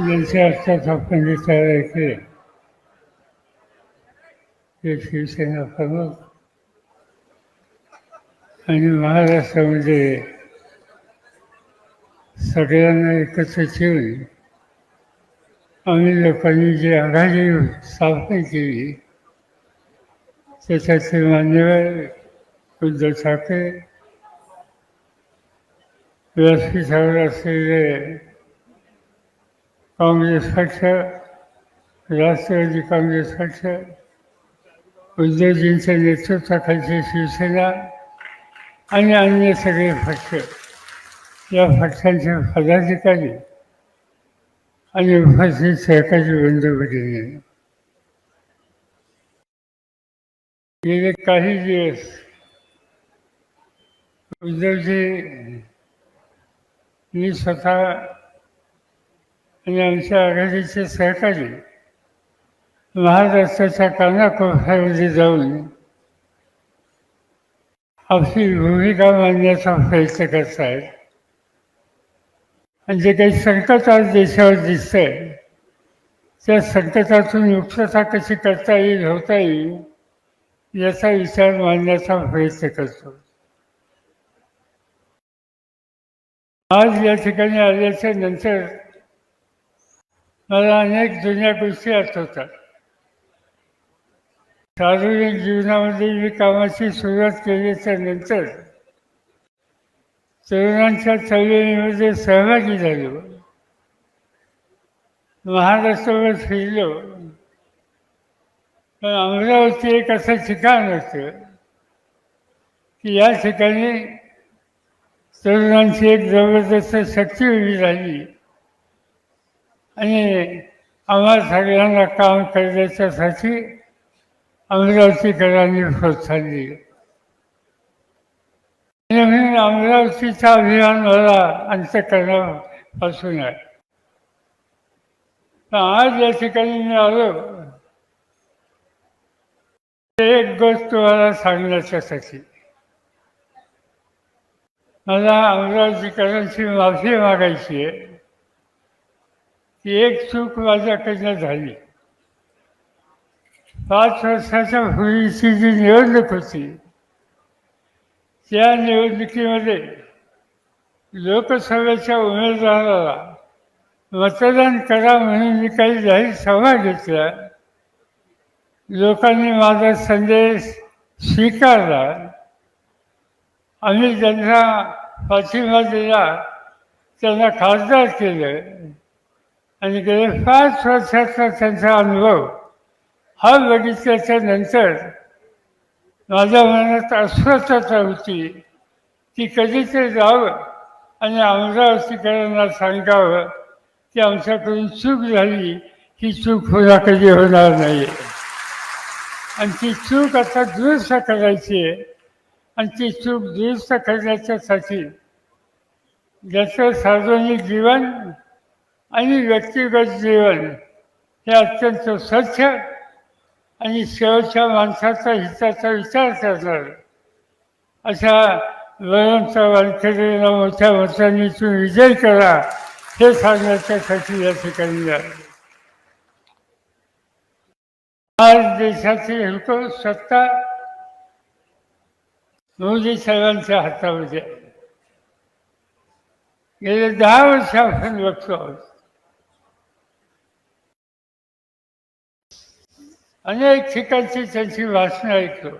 ज्यांचे असतात आपण तयार केले ते शिवसेना प्रमुख आणि महाराष्ट्रामध्ये सगळ्यांना एकत्र ठेवून आम्ही लोकांनी जी आघाडी स्थापना केली त्याच्याचे मान्यवर उद्धव ठाकरे व्यासपीठावर असलेले काँग्रेस पक्ष राष्ट्रवादी काँग्रेस पक्ष उद्धवजींच्या नेतृत्वाखालची शिवसेना आणि अन्य सगळे पक्ष या पक्षांचे पदाधिकारी आणि उपस्थित सहकारी बंधू गेले काही दिवस उद्धवजी मी स्वतः आणि आमच्या आघाडीचे सहकारी महाराष्ट्राच्या कानाकोपऱ्यामध्ये जाऊन आपली भूमिका मांडण्याचा प्रयत्न करत आहेत आणि जे काही संकट आज देशावर दिसतंय त्या संकटातून मुक्तता कशी करता येईल होता येईल याचा विचार मांडण्याचा प्रयत्न करतो. आज या ठिकाणी आल्याच्यानंतर मला अनेक जुन्या गोष्टी आठवतात. सार्वजनिक जीवनामध्ये मी कामाची सुरुवात केल्याच्यानंतर तरुणांच्या चळवळीमध्ये सहभागी झालो. महाराष्ट्रावर फिरलो. पण अमरावती एक असं ठिकाण होतं की या ठिकाणी तरुणांची एक जबरदस्त शक्ती उभी राहिली. आणि आम्हाला सगळ्यांना काम करण्याच्यासाठी अमरावतीकरांनी प्रोत्साहन दिलं. म्हणून अमरावतीचा अभिमान मला अंतकरणापासून आहे. आज या ठिकाणी मी आलो. एक गोष्ट तुम्हाला सांगण्याच्यासाठी मला अमरावतीकरांची माफी मागायची आहे. एक चूक माझ्याकडनं झाली. पाच वर्षाच्या पूर्वीची जी निवडणूक होती त्या निवडणुकीमध्ये लोकसभेच्या उमेदवाराला मतदान करा म्हणून मी काही जाहीर सभा घेतल्या. लोकांनी माझा संदेश स्वीकारला. आम्ही ज्यांना पाठिंबा दिला त्यांना खासदार केलं. आणि गेले पाच वर्षाचा त्यांचा अनुभव हा बघितल्याच्या नंतर माझ्या मनात अस्वस्थता होती. की कधीतरी जावं आणि अमरावतीकरांना सांगावं की आमच्याकडून चूक झाली ही चूक पुन्हा कधी होणार नाही. आणि ती चूक आता दुरुस्त करायची आहे. आणि ती चूक दुरुस्त करण्याच्यासाठी ज्याचं सार्वजनिक जीवन आणि व्यक्तिगत जीवन हे अत्यंत स्वच्छ आणि शेवटच्या माणसाचा हिताचा विचार करणार. अशा वळवंत वानखेडेला मोठ्या मतांनी तुम्ही विजय करा हे सांगण्याच्यासाठी या ठिकाणी आज देशाची हुकूम सत्ता मोदी साहेबांच्या हातामध्ये गेले दहा वर्ष आपण बघतो आहोत. अनेक ठिकाणची त्यांची भाषणं ऐकलो.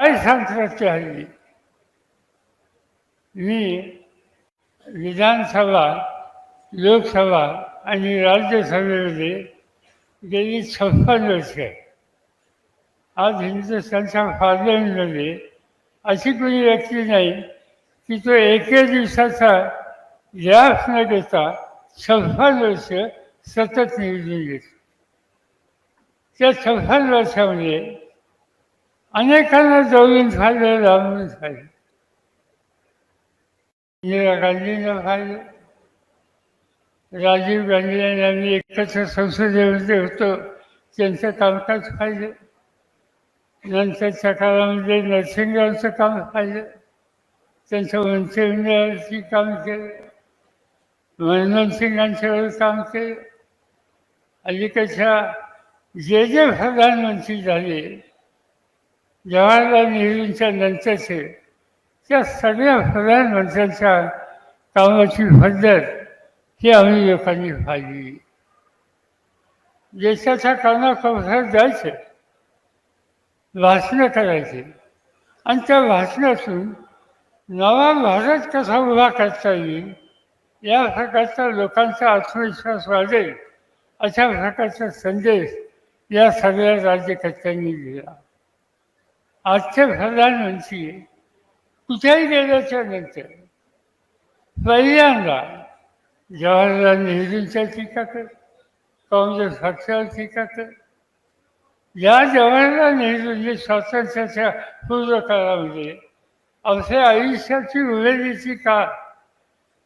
काय सांगतात ते हल्ली मी विधानसभा लोकसभा आणि राज्यसभेमध्ये गेली छप्पन वर्ष. आज हिंदुस्थानच्या पार्लमेंटमध्ये अशी कोणी व्यक्ती नाही की तो एके दिवसाचा ग्राफ न घेता छप्पन वर्ष सतत निवडून घेतो. त्या छप्पन वर्षामध्ये अनेकांना जवळून खाल्लं लावून खाल्लं. इंदिरा गांधींना खाल्लं. राजीव गांधी यांनी आम्ही एकत्र संसदेमध्ये होतो त्यांचं कामकाज पाहिजे नंतरच्या काळामध्ये नरसिंगरावचं काम पाहिलं त्यांचं मंत्रिमंडळाची काम केलं. मनमोहन सिंगांच्यावर काम केलं. अलीकडच्या जे जे प्रधानमंत्री झाले जवाहरलाल नेहरूंच्या नंतरचे त्या सगळ्या प्रधानमंत्र्यांच्या कामाची पद्धत ही आम्ही लोकांनी पाहिली. देशाच्या कानाकोपऱ्यात जायचे भाषणं करायचे. आणि त्या भाषणातून नवा भारत कसा उभा करता येईल या प्रकारचा लोकांचा आत्मविश्वास वाढेल अशा प्रकारचा संदेश या सगळ्या राज्यकर्त्यांनी दिला. आजच्या प्रधानमंत्री कुठेही गेल्याच्यानंतर पहिल्यांदा जवाहरलाल नेहरूंच्या टीका कर काँग्रेस पक्षावर टीका कर या जवाहरलाल नेहरूंनी स्वातंत्र्याच्या पूर्व काळामध्ये अवघ्या आयुष्याची उमेदीची काळ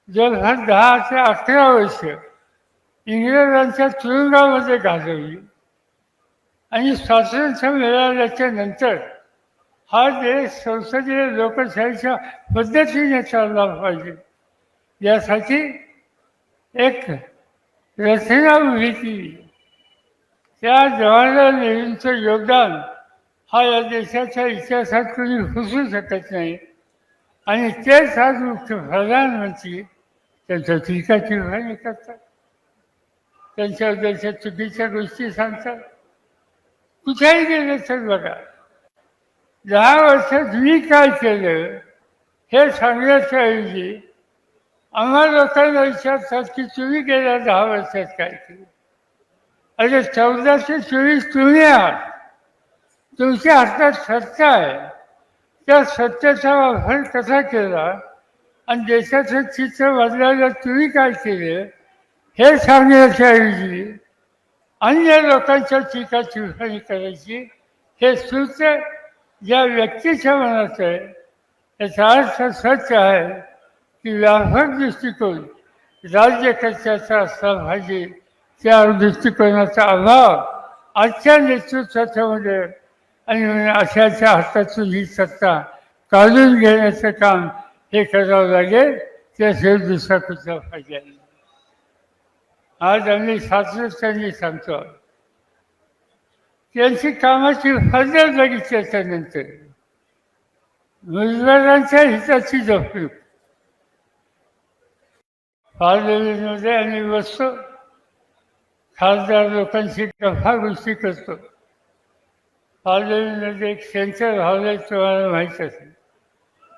जवळपास दहा ते अकरा वर्ष इंग्रजांच्या तुरुंगामध्ये घालवली आणि स्वातंत्र्य मिळाल्याच्या नंतर हा देश संसदीय लोकशाहीच्या पद्धतीने चालला पाहिजे. यासाठी एक रचना उभी केली. त्या जवाहरलाल नेहरूंचं योगदान हा या देशाच्या इतिहासात कोणी हुसू शकत नाही. आणि तेच आज मुख्य प्रधानमंत्री त्यांच्या टीका टिप्पणी करतात. त्यांच्याबद्दलच्या चुकीच्या गोष्टी सांगतात. कुठेही गेले तर बघा दहा वर्षात मी काय केलं हे सांगण्याच्या ऐवजी लोकांना विचारतात की तुम्ही गेल्या दहा वर्षात काय केलं? अरे चौदाशे चोवीस तुम्ही आहात. तुमच्या हातात सत्ता आहे. त्या सत्तेचा वापर कसा केला? आणि देशाचं चित्र बदलायला तुम्ही काय केलं? हे सांगण्याच्या ऐवजी अन्य लोकांच्या टीका टिप्पणी करायची हे सूत्र ज्या व्यक्तीच्या मनात आहे. याचा अर्थ स्वच्छ आहे की व्यापक दृष्टिकोन राज्यकर्त्याचा असला पाहिजे त्या दृष्टिकोनाचा अभाव आजच्या नेतृत्वाच्यामध्ये आणि अशाच्या हातातून ही सत्ता काढून घेण्याचं काम हे करावं लागेल त्याशिवाय दुसरा कुठला फायदा नाही. आज आम्ही सातत्याने सांगतो. त्यांची कामाची पद्धत बघितल्याच्या नंतर मुजबारांच्या हिताची जपणूक पार्लमेंटमध्ये आम्ही बसतो खासदार लोकांशी गप्पा गोष्टी करतो. पार्लमेंटमध्ये एक सेंटर हॉल आहे तुम्हाला माहीत असेल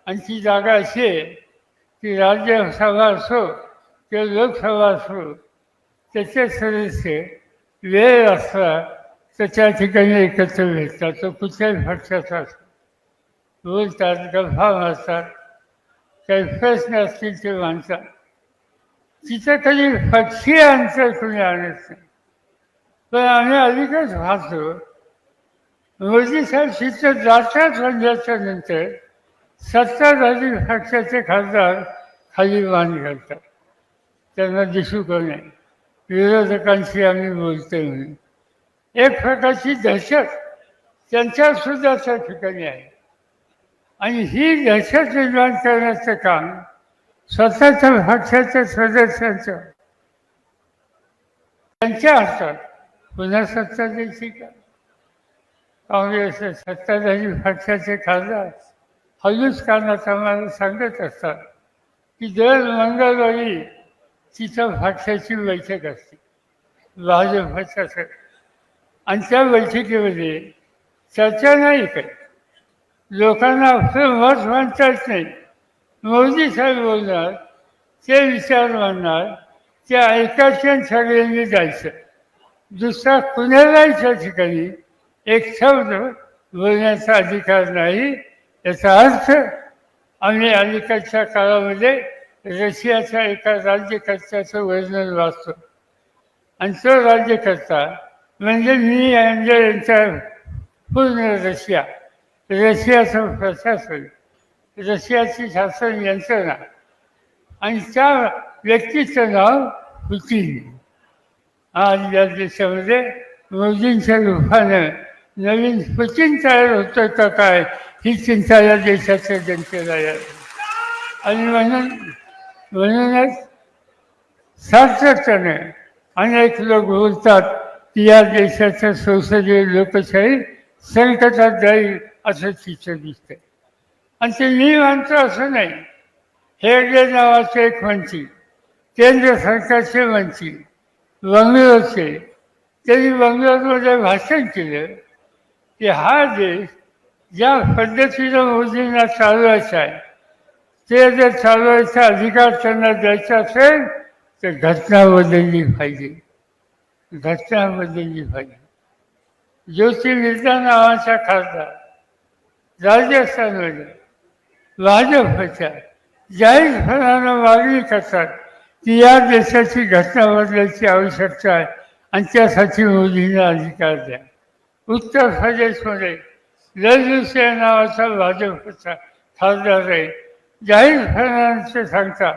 आणि ती जागा अशी आहे की राज्यसभा असो किंवा लोकसभा असो त्याचे सदस्य वेळ असला तर त्या ठिकाणी एकत्र भेटतात. तो कुठल्याही पक्षाचा असतो. बोलतात गप्पा मारतात काही प्रश्न असतील ते मानतात तिथं कधी पक्षी अंतर कुणी आणत नाही. पण आम्ही अलीकडेच पाहतो मोदी साहेब तिथं जातात म्हणल्याच्या नंतर. सत्ताधारी पक्षाचे खासदार खाली मान घालतात. त्यांना दिसू का नाही? विरोधकांशी आम्ही बोलतोय म्हणून. एक प्रकारची दहशत त्यांच्या सुद्धा त्या ठिकाणी आहे. आणि ही दहशत निर्माण करण्याचं काम स्वतःच्या पक्षाच्या सदस्यांचं त्यांच्या हातात. पुन्हा सत्ता द्यायची का? काँग्रेस सत्ताधारी पक्षाचे खासदार हल्लूच कानात आम्हाला सांगत असतात की दर मंगळवारी तिथं पक्षाची बैठक असते. भाजपच्या आणि त्या बैठकीमध्ये चर्चा नाही करत. लोकांना आपलं मत मांडता येत नाही. मोदी साहेब बोलणार ते विचार मांडणार ते ऐकायचे सगळ्यांनी जायचं. दुसरा कुणालाही त्या ठिकाणी एक शब्द बोलण्याचा अधिकार नाही याचा अर्थ आम्ही अलीकडच्या काळामध्ये रशियाच्या एका राज्यकर्त्याचं वर्णन वाचतो. आणि तो राज्यकर्ता म्हणजे मी म्हणजे यांच्या पूर्ण रशिया. रशियाचं प्रशासन रशियाची शासन यंत्रणा आणि त्या व्यक्तीचं नाव पुतीन. आज या देशामध्ये मोदींच्या रूपानं नवीन पुतीन तयार होतं का काय ही चिंता या देशाच्या जनतेला आणि म्हणून म्हणूनच सातत्याने अनेक लोक बोलतात की या देशाच्या संसदीय लोकशाही संकटात जाईल असं चित्र दिसतंय. आणि ते मी म्हणतो असं नाही. हेगडे नावाचे एक मंत्री केंद्र सरकारचे मंत्री बंगलोरचे त्यांनी बंगलोरमध्ये भाषण केलं की हा देश ज्या पद्धतीनं मोदींना चालवायचा आहे ते जर चालवायचा अधिकार त्यांना द्यायचा असेल तर घटना बदलली पाहिजे. घटना बदलली पाहिजे. ज्योतिर्विद्या नावाचा खासदार राजस्थानमध्ये भाजपच्या जाहीरपणानं मागणी करतात की या देशाची घटना बदलायची आवश्यकता आहे आणि त्यासाठी मोदींना अधिकार द्या. उत्तर प्रदेशमध्ये ललितसिंह नावाचा भाजपचा खासदार आहे. जाहीर जाहीरपणाने सांगतात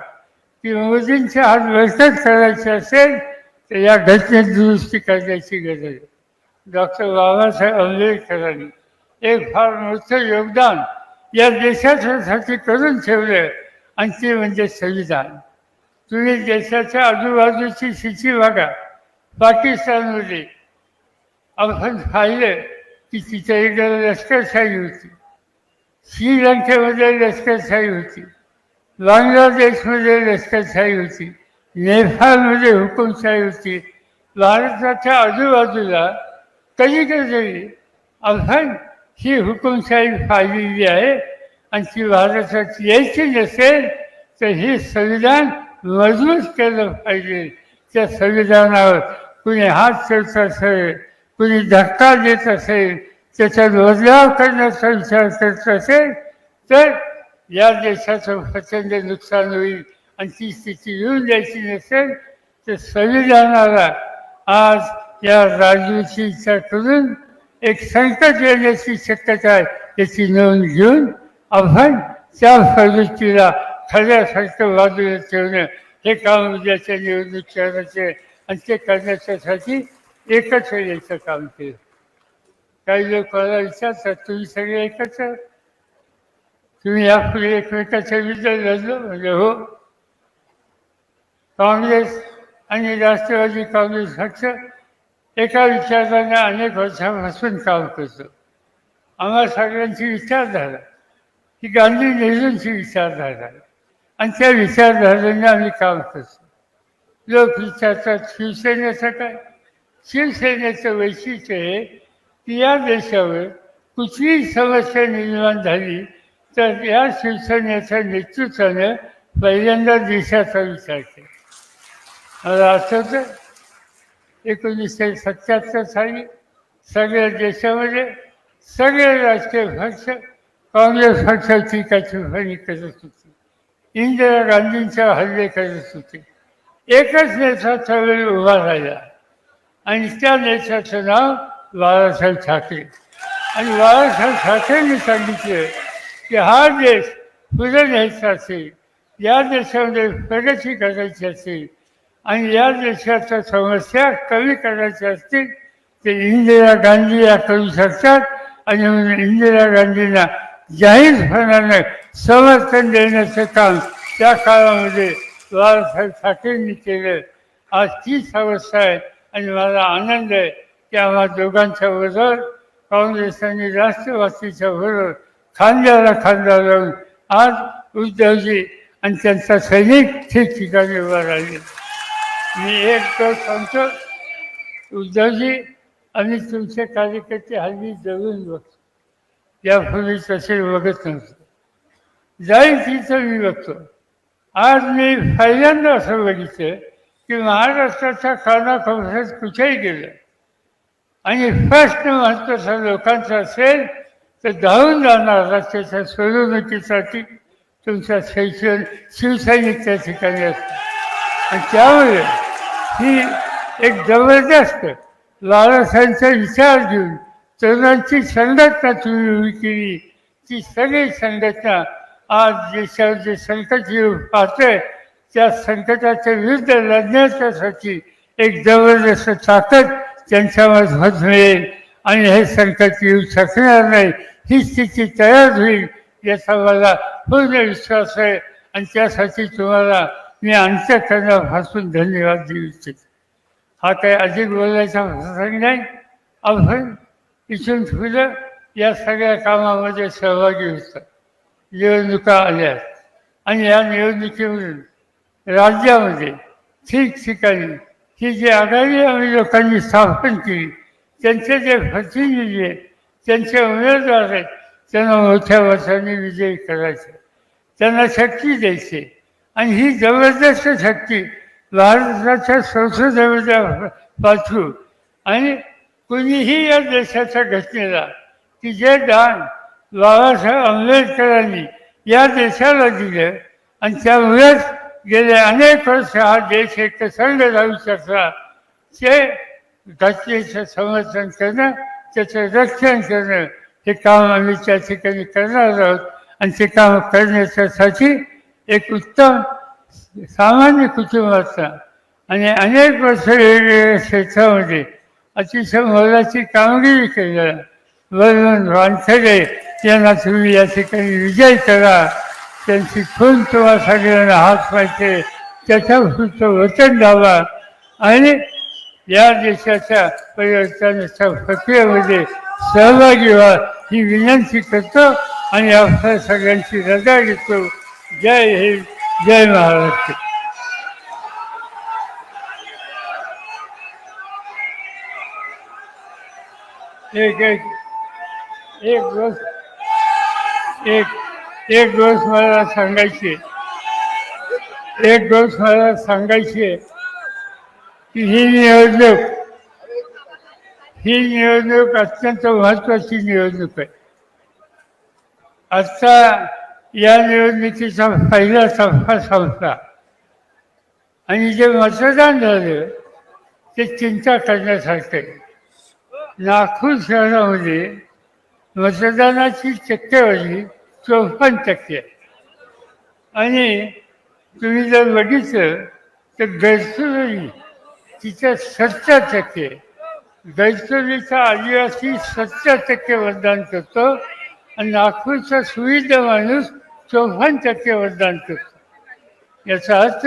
की मोदींच्या आज व्यवस्थित करायचे असेल तर या घटनेत दुरुस्ती करण्याची गरज आहे. डॉक्टर बाबासाहेब आंबेडकरांनी एक फार मोठं योगदान या देशासाठी करून ठेवलं आणि ते म्हणजे संविधान. तुम्ही देशाच्या आजूबाजूची स्थिती बघा. पाकिस्तानमध्ये आपण पाहिलं की तिथे एकदा लष्करशाही होती. श्रीलंकेमध्ये लष्करशाही होती. बांगलादेशमध्ये लष्करशाही होती. नेपाळमध्ये हुकुमशाही होती. भारताच्या आजूबाजूला कधी कधी आपण ही हुकुमशाही पाहिलेली आहे. आणि ती भारतात यायची नसेल तर हे संविधान मजबूत केलं पाहिजे. त्या संविधानावर कुणी हात ठेवत असेल कुणी धक्का देत असेल त्याचा बदलाव करण्याचा विचार करत असेल तर या देशाचं प्रचंड नुकसान होईल आणि ती स्थिती येऊन द्यायची नसेल तर संविधानाला आज या राजूची इच्छा करून एक संकट येण्याची शक्यता आहे याची नोंद घेऊन आपण त्या प्रवृत्तीला खऱ्यासारखं बाजूला ठेवणं हे काम उद्याच्या निवडणूक करायचे आणि ते करण्याच्यासाठी एकत्र यायचं काम केलं. काही लोक विचारतात तुम्ही सगळे एकत्र. तुम्ही यापुढे एकमेकाच्या विरुद्ध लढलो म्हणजे हो. काँग्रेस आणि राष्ट्रवादी काँग्रेस पक्ष एका विचाराने अनेक वर्षापासून काम करतो. आम्हा सगळ्यांची विचारधारा ही गांधी नेहरूंची विचारधारा. आहे आणि त्या विचारधारेने आम्ही काम करतो. लोक विचारतात शिवसेनेचं काय? शिवसेनेचं वैशिष्ट्य हे की या देशावर कुठलीही समस्या निर्माण झाली तर या शिवसेनेच्या नेतृत्वानं पहिल्यांदा देशाचा विचार केला. मला आठवतं एकोणीसशे सत्याहत्तर साली सगळ्या देशामध्ये सगळे राजकीय पक्ष काँग्रेस पक्षाची टीकाटिप्पणी करत होती. इंदिरा गांधींच्या हल्ले करत होते. एकच नेता त्यावेळी उभा राहिला आणि त्या नेत्याचं नाव बाळासाहेब ठाकरे. आणि बाळासाहेब ठाकरेंनी सांगितलं की हा देश पुढे न्यायचा असेल या देशामध्ये प्रगती करायची असेल आणि या देशाच्या समस्या कमी करायच्या असतील ते इंदिरा गांधी या करू शकतात आणि म्हणून इंदिरा गांधींना जाहीरपणानं समर्थन देण्याचं काम त्या काळामध्ये बाळासाहेब ठाकरेंनी केलं. आज तीच अवस्था आहे आणि मला आनंद आहे. की आम्हा दोघांच्या बरोबर काँग्रेस आणि राष्ट्रवादीच्या बरोबर खांद्याला खांदा लावून आज उद्धवजी आणि त्यांचा सैनिक ठिकठिकाणी उभा राहिले. मी एक तर सांगतो उद्धवजी आणि तुमचे कार्यकर्ते हल्ली जवळून बघतो. यापूर्वी तसे बघत नव्हतो. जाईल तिथं मी बघतो. आज मी पहिल्यांदा असं बघितलं की महाराष्ट्राच्या कानाकोपऱ्यात कुठेही गेलं. आणि प्रश्न महत्त्वाचा लोकांचं असेल तर धावून जाणार राज्याच्या सोडवणुकीसाठी तुमचा शैक्षण शिवसैनिक त्या ठिकाणी असतो. आणि त्यामुळे ही एक जबरदस्त लालसांचा विचार घेऊन तरुणांची संघटना तुम्ही उभी केली. ती सगळी संघटना आज देशावर जे संकट येऊ पाहतोय त्या संकटाच्या विरुद्ध लढण्याच्यासाठी एक जबरदस्त ताकद त्यांच्यामध्ये मिळेल आणि हे संकट येऊ शकणार नाही. ही स्थिती तयार होईल याचा मला पूर्ण विश्वास आहे. आणि त्यासाठी तुम्हाला मी अंतकरणापासून धन्यवाद देऊ इच्छितो. हा काही अधिक बोलायचा प्रसंग नाही. आपण इथून फुलं या सगळ्या कामामध्ये सहभागी होतात निवडणुका आल्या. आणि या निवडणुकीमधून राज्यामध्ये ठिकठिकाणी ही जी आघाडी आम्ही लोकांनी स्थापन केली त्यांचे जे प्रतिनिधी आहेत त्यांचे उमेदवार आहेत त्यांना मोठ्या वर्षांनी विजयी करायचे त्यांना शक्ती द्यायची. आणि ही जबरदस्त शक्ती भारताच्या संसदेमध्ये पाठवू आणि कुणीही या देशाच्या घटनेला की जे दान बाबासाहेब आंबेडकरांनी या देशाला दिलं आणि त्यामुळेच गेले अनेक वर्ष हा देश एक संघ राहू शकला. ते घटनेचं समर्थन करणं त्याचं रक्षण करणं हे काम आम्ही त्या ठिकाणी करणार आहोत. आणि ते काम करण्याच्यासाठी एक उत्तम सामान्य कुटुंबाचा आणि अनेक वर्ष वेगवेगळ्या क्षेत्रामध्ये अतिशय मोलाची कामगिरी केली. वरुण वानखेडे यांना तुम्ही या ठिकाणी विजय करा. त्यांची खून तुम्हा सगळ्यांना हात पाहिजे त्याच्या पुढचं वचन द्यावा. आणि या देशाच्या परिवर्तनाच्या प्रक्रियेमध्ये सहभागी व्हा ही विनंती करतो आणि आपल्या सगळ्यांची रजा घेतो. जय हिंद जय महाराष्ट्र. एक एक एक एक एक डोस मला सांगायचे एक डोस मला सांगायचे की ही निवडणूक ही निवडणूक अत्यंत महत्वाची निवडणूक आहे. आजचा या निवडणुकीचा पहिला टप्पा संपला आणि जे मतदान झालं ते चिंता करण्यासारखं आहे. नागपूर शहरामध्ये मतदानाची टक्केवारी चौपन्न टक्के. आणि तुम्ही जर बघितलं तर गैरसोरी तिच्या सत्तर टक्के. गैरसोरीचा आदिवासी सत्तर टक्के मतदान करतो आणि नागपूरचा सुविधा माणूस चौपन्न टक्के मतदान करतो. याचा अर्थ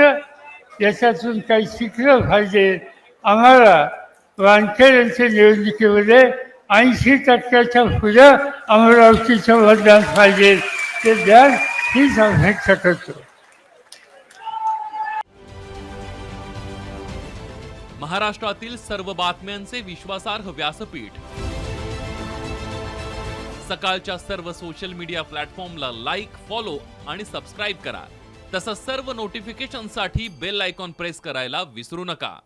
याच्यातून काही शिकलं पाहिजे आम्हाला वानखेड यांच्या निवडणुकीमध्ये ऐंशी टक्क्याच्या पुढं अमरावतीचं मतदान पाहिजे. ते द्या हीच आम्ही करतो. महाराष्ट्रातील सर्व बातम्यांचे विश्वासार्ह व्यासपीठ. सकाळच्या सर्व सोशल मीडिया प्लॅटफॉर्मला लाईक फॉलो आणि सबस्क्राईब करा. तसंच सर्व नोटिफिकेशनसाठी बेल आयकॉन प्रेस करायला विसरू नका.